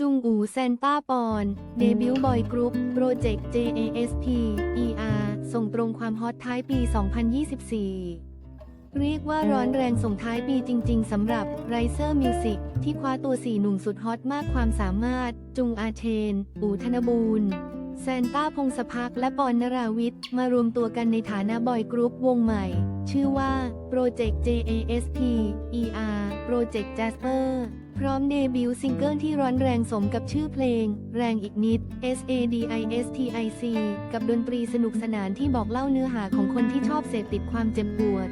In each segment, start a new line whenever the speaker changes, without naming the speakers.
จุงอูแซนต้าปอนเดบิวต์บอยกรุ๊ปโปรเจกต์ JASP ER ส่งตรงความฮอตท้ายปี 2024 เรียกว่าร้อนแรงส่งท้ายปีจริง ๆสำหรับ r i s e r Music ที่คว้าตัว4หนุ่มสุดฮอตมากความสามารถ จุงอาเทน อูธนบูรณ์แซนต้าพงศพักและปอนนราวิทย์มารวมตัวกันในฐานะบอยกรุ๊ปวงใหม่ ชื่อว่า Project JASP ER Project Jasper พร้อมเดบิวต์ซิงเกิลที่ร้อนแรงสมกับชื่อเพลง แรงอีกนิด SADISTIC กับดนตรีสนุกสนานที่บอกเล่าเนื้อหาของคนที่ชอบเสพติดความเจ็บปวด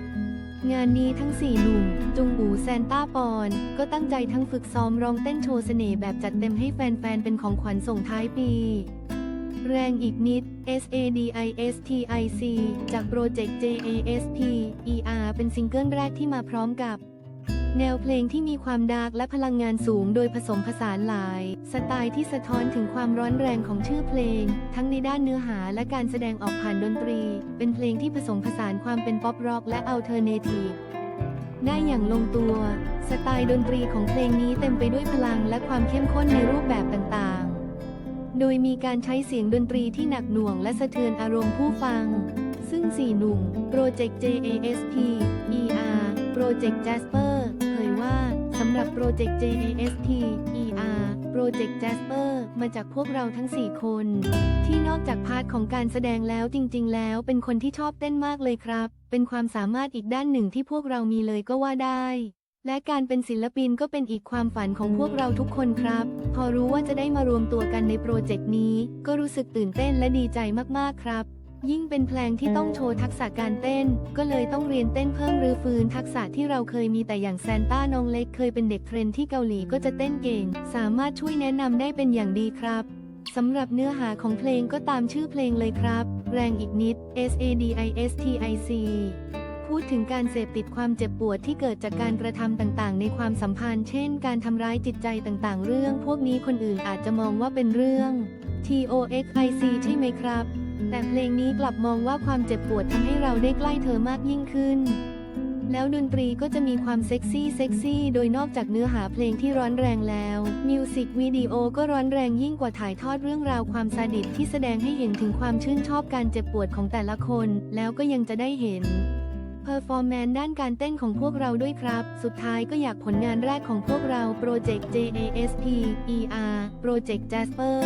งานนี้ทั้ง 4 หนุ่ม จุงอูแซนต้าปอน ก็ตั้งใจทั้งฝึกซ้อมร้องเต้นโชว์เสน่ห์แบบจัดเต็มให้แฟนๆ เป็นของขวัญส่งท้ายปีแรงอีกนิด SADISTIC จากโปรเจกต์ JASP ER เป็นซิงเกิลแรกที่มาพร้อมกับ แนวเพลงที่มีความดาร์กและพลังงานสูงโดยผสมผสานหลาย สไตล์ที่สะท้อนถึงความร้อนแรงของชื่อเพลง ทั้งในด้านเนื้อหาและการแสดงออกผ่านดนตรี เป็นเพลงที่ผสมผสานความเป็นป๊อปร็อกและอัลเทอร์เนทีฟได้อย่างลงตัว สไตล์ดนตรีของเพลงนี้เต็มไปด้วยพลังและความเข้มข้นในรูปแบบต่างๆ โดยมีการใช้เสียงดนตรีที่หนักหน่วงและสะเทือนอารมณ์ผู้ฟัง ซึ่ง4หนุ่ม Project JASP ER Project Jasper สำหรับ Project JASP ER Project Jasper มาจากพวกเราทั้ง 4 คน ที่นอกจากพาร์ทของการแสดงแล้วจริง ๆ แล้วเป็นคนที่ชอบเต้นมากเลยครับ เป็นความสามารถอีกด้านหนึ่งที่พวกเรามีเลยก็ว่าได้และการเป็นศิลปินก็เป็นอีกความฝันของพวกเราทุกคนครับ พอรู้ว่าจะได้มารวมตัวกันในโปรเจกต์นี้ ก็รู้สึกตื่นเต้นและดีใจมาก ๆ ครับ ยิ่งเป็นเพลงที่ต้องโชว์ทักษะการเต้น ก็เลยต้องเรียนเต้นเพิ่มรื้อฟื้นทักษะที่เราเคยมีแต่อย่างแซนต้าน้องเล็กเคยเป็นเด็กเทรนที่เกาหลีก็จะเต้นเก่ง สามารถช่วยแนะนำได้เป็นอย่างดีครับสำหรับเนื้อหาของเพลงก็ตามชื่อเพลงเลยครับ แรงอีกนิด S A D I S T I C พูดถึงการเสพติดความเจ็บปวดที่เกิดจากการกระทำต่างๆ ในความสัมพันธ์ เช่น การทำร้ายจิตใจต่างๆ เรื่อง พวกนี้คนอื่นอาจจะมองว่าเป็นเรื่อง T O X I C ใช่ไหมครับ แต่เพลงนี้กลับมองว่าความเจ็บปวดทำให้เราได้ใกล้เธอมากยิ่งขึ้น แล้วดนตรีก็จะมีความเซ็กซี่เซ็กซี่ โดยนอกจากเนื้อหาเพลงที่ร้อนแรงแล้ว มิวสิกวิดีโอก็ร้อนแรงยิ่งกว่าถ่ายทอดเรื่องราวความซาดิสที่แสดงให้เห็นถึงความชื่นชอบการเจ็บปวดของแต่ละคน แล้วก็ยังจะได้เห็นเพอร์ฟอร์แมนด้านการเต้นของพวกเราด้วยครับ สุดท้ายก็อยากผลงานแรกของพวกเรา Project JASP ER Project Jasper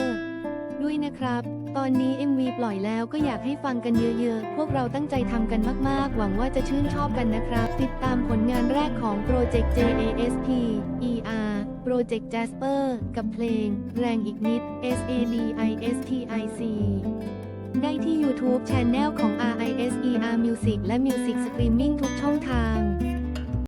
ด้วยนะครับ ตอนนี้ MV ปล่อยแล้วก็อยากให้ฟังกันเยอะๆ พวกเราตั้งใจทำกันมากๆ หวังว่าจะชื่นชอบกันนะครับ ติดตามผลงานแรกของ Project JASP ER Project Jasper กับเพลง แรงอีกนิด SADISTIC ได้ที่ YouTube Channel ของ RISER Music และ Music Streaming ทุกช่องทาง